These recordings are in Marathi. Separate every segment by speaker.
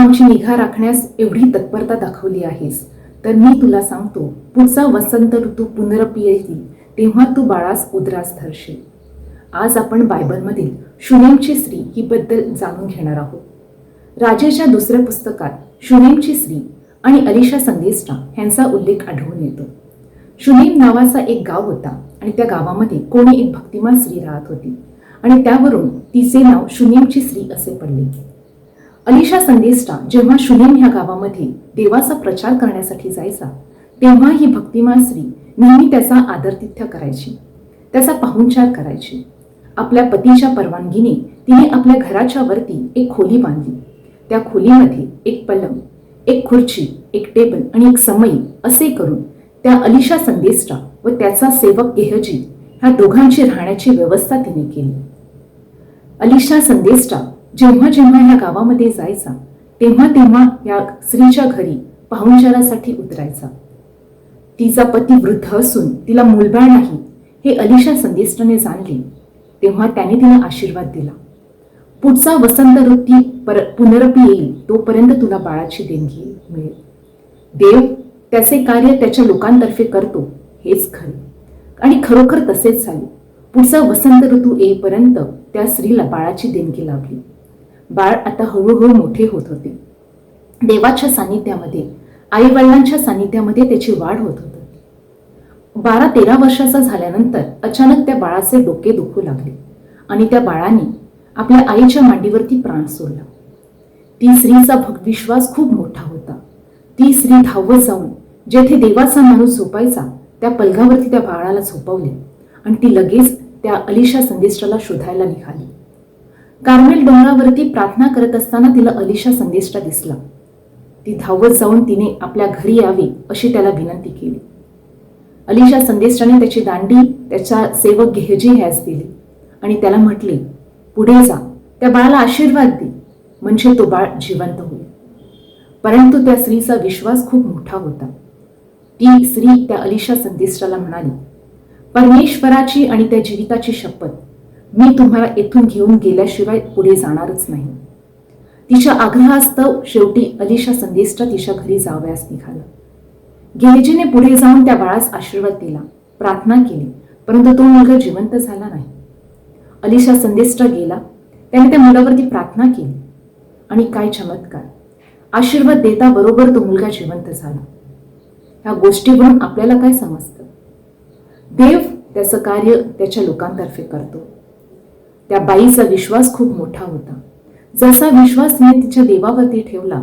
Speaker 1: आमची निगा राखण्यास एवढी तत्परता दाखवली आहेस. तर मी तुला सांगतो पुढचा वसंत ऋतू पुनरपी येईल तेव्हा तू बाळास उदरास धरशील. आज आपण बायबलमधील शुनेमची स्त्री ही बद्दल जाणून घेणार आहोत. राजेच्या दुसऱ्या पुस्तकात शुनेमची स्त्री आणि अलिशा संदेष्टा यांचा उल्लेख आढळून येतो. शुनेम नावाचा एक गाव होता आणि त्या गावामध्ये कोणी एक भक्तिमान स्त्री राहत होती. आणि त्यावरून तिचे नाव शुनेमची स्त्री असे पडले. अलिशा संदेष्टा जेव्हा शुलेम ह्या गावामध्ये देवाचा प्रचार करण्यासाठी जायचा तेव्हा ही भक्तिमान स्त्री नेहमी त्याचा आदरतिथ्य करायची. त्याचा पाहुणचार करायची. आपल्या पतीच्या परवानगीने तिने आपल्या घराच्या वरती एक खोली बांधली. त्या खोलीमध्ये एक पलंग एक खुर्ची एक टेबल आणि एक समई असे करून त्या अलिशा संदेष्टा व त्याचा सेवक गेहजी ह्या दोघांची राहण्याची व्यवस्था तिने केली. अलिशा संदेष्टा जेव्हा जेव्हा ह्या गावामध्ये जायचा तेव्हा तेव्हा या स्त्रीच्या घरी पाहुणचारासाठी उतरायचा. तिचा पती वृद्ध असून तिला मूलबाळ नाही हे अलिशा संदेष्टाने जाणले. तेव्हा त्याने तिला आशीर्वाद दिला. पुढचा वसंत ऋतू पर पुनरपी येईल तोपर्यंत तुला बाळाची देणगी मिळेल. देव त्याचे कार्य त्याच्या लोकांतर्फे करतो हेच खरे. आणि खरोखर तसेच झाले. पुढचा वसंत ऋतू येईपर्यंत त्या स्त्रीला बाळाची देणगी लाभली. बाळ आता हळूहळू मोठे होत होते. देवाच्या सानिध्यामध्ये आईवडिलांच्या सानिध्यामध्ये त्याची वाढ होत होती. बारा तेरा वर्षाचा झाल्यानंतर अचानक त्या बाळाचे डोके दुखू लागले आणि त्या बाळाने आपल्या आईच्या मांडीवरती प्राण सोडला. ती स्त्रीचा भक्तविश्वास खूप मोठा होता. ती स्त्री धावत जाऊन जेथे देवाचा माणूस झोपायचा त्या पलगावरती त्या बाळाला झोपवले आणि ती लगेच त्या अलिशा संदेष्टाला शोधायला निघाली. कार्मेल डोंगरावरती प्रार्थना करत असताना तिला अलिशा संदेष्टा दिसला. ती धावत जाऊन तिने आपल्या घरी यावी अशी त्याला विनंती केली. अलिशा संदेष्टाने त्याची दांडी त्याच्या सेवक घेजी ह्यास दिली आणि त्याला म्हटले पुढे जा त्या बाळाला आशीर्वाद दे म्हणजे तो बाळ जिवंत होईल. परंतु त्या स्त्रीचा विश्वास खूप मोठा होता. ती स्त्री त्या अलिशा संदेष्टाला म्हणाली परमेश्वराची आणि त्या जीविताची शपथ मी तुम्हाला येथून घेऊन गेल्याशिवाय पुढे जाणारच नाही. तिच्या आग्रहास्तव शेवटी अलिशा संदेशच्या तिच्या घरी जावयास निघाला. गेहजीने पुढे जाऊन त्या बाळास आशीर्वाद दिला प्रार्थना केली परंतु तो मुलगा जिवंत झाला नाही. अलिशा संदेष्टा गेला त्याने त्या मुलावरती प्रार्थना केली. आणि काय चमत्कार आशीर्वाद देता बरोबर तो मुलगा जिवंत झाला. ह्या गोष्टीवरून आपल्याला काय समजतं? देव त्याचं कार्य त्याच्या लोकांतर्फे करतो. त्या बाईचा विश्वास खूप मोठा होता. जसा विश्वास तिने तिच्या देवावरती ठेवला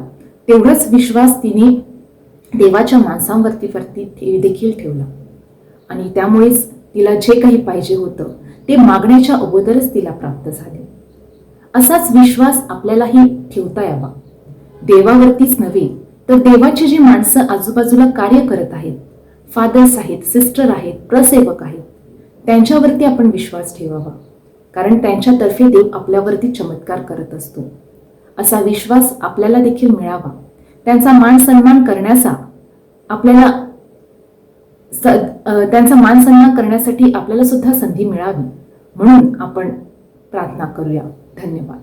Speaker 1: तेवढाच विश्वास तिने देवाच्या माणसांवरती वरती देखील ठेवला. आणि त्यामुळेच तिला जे काही पाहिजे होतं ते मागण्याच्या अगोदरच तिला प्राप्त झाले. असाच विश्वास आपल्यालाही ठेवता यावा. देवावरतीच नव्हे तर देवाची जी माणसं आजूबाजूला कार्य करत आहेत फादर्स आहेत सिस्टर आहेत प्रसेवक आहेत त्यांच्यावरती आपण विश्वास ठेवावा. कारण त्यांच्यातर्फे देव आपल्यावरती चमत्कार करत असतो. असा विश्वास आपल्याला देखील मिळावा. त्यांचा मान सन्मान करण्याचा आपल्याला त्यांचा मान सन्मान करण्यासाठी आपल्याला सुद्धा संधी मिळावी. म्हणून आपण प्रार्थना करूया. धन्यवाद.